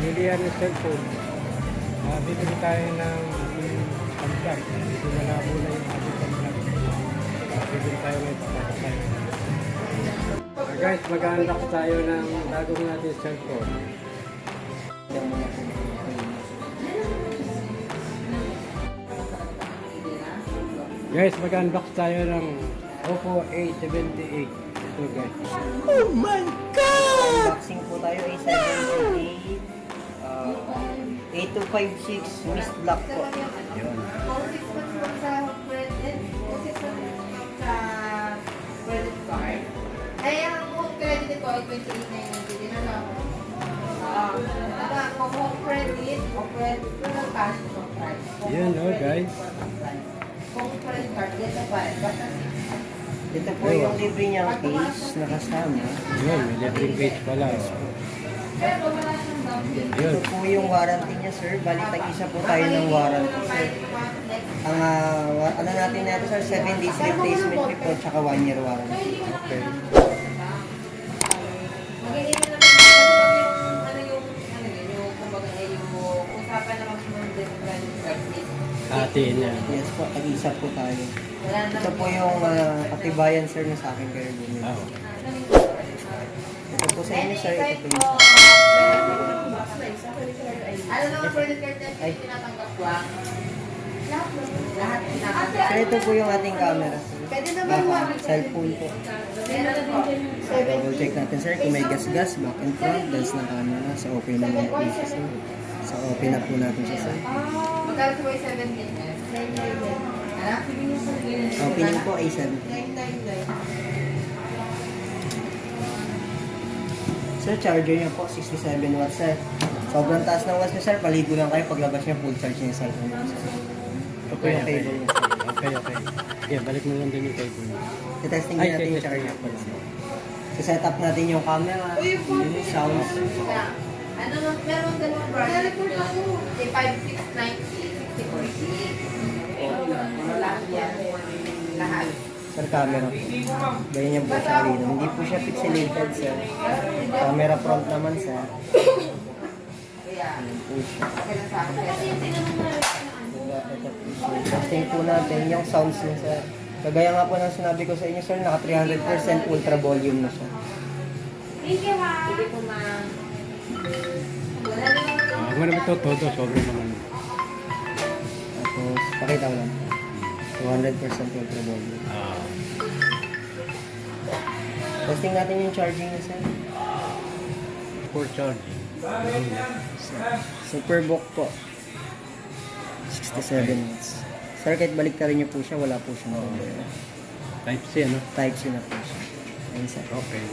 Bilihan ng cellphone. Uh, bibili tayo ng pamplak. Dito na nabula yung ating pamplak. Uh, bibili tayo ng tayo. Uh, guys, mag-unlock tayo ng bagong natin cellphone. Guys, mag-unbox tayo ng Oppo A78. Ito guys. Unboxing po tayo A78 uh, 8256 Miss Black po. Yun. Ay, ang home credit ko ay 28 na yun. Hindi na. Ah, ah, kung home credit, home credit ko ng cash ko price. Yan, oh, credit, guys. Home credit card, dito pa. Basta Ito po yung libre niyang case na kasama. Yun, may libreng page pala. Payment. Yun. Ito po yung warranty niya sir. Balik tag-isa po tayo ng warranty sir. Ang wa- ano natin natin sir, 7 days replacement po tsaka 1 year warranty. Usapan naman sumunod din ng credit card is Ate niya. Yes po, tag-isa po tayo. na Ito po yung ah, katibayan sir na sa akin kayo bumili. Ah, Ito po sa inyo sir, ito po yung sa Ano naman credit card na Ay. tinatanggap ko ah? Lahat tinatanggap. Sir, ito po yung ating camera sir. Pwede naman Baka cellphone po. Double check natin sir kung may gas-gas, back and front, dance na camera. So okay naman po sir. So open na po natin siya sir. Magkano po yung 7 din? 999. Ano? Opening po ay 7. 999. Sir, charger niya po 67 watts sir. Sobrang taas ng watts niya sir, paligo lang kayo paglabas niya full charge niya sir. Okay, okay. Okay, okay. Yeah, balik mo lang din yung cable niya. I-testing Ay, din natin yung testing charger po. pala. So set up natin yung camera, yung sound. Ano naman, meron dalawang project na. Si 5690, 6040. Lahat yan. Lahat. Sir, camera po. Ganyan niya po siya rito. Hindi po siya pixelated sir. Camera front naman sir. Kaya, Ayan po siya. okay lang sa akin. Ito po siya. Testing po natin yung sounds niya sir. Kagaya nga po ng sinabi ko sa inyo sir, naka 300% ultra volume na siya. Hindi ko ma... Wala naman Ah, Huwag mo naman ito, todo. Sobrang naman. Tapos, pakita ko lang. 200% ultra volume. Ah, Testing natin yung charging niya sir. for charging. Superbook po. 67 watts. Sir, kahit balik ka rin niyo po siya, wala po siya number. Type C, ano? Type C na po siya. Ayun sir. Okay.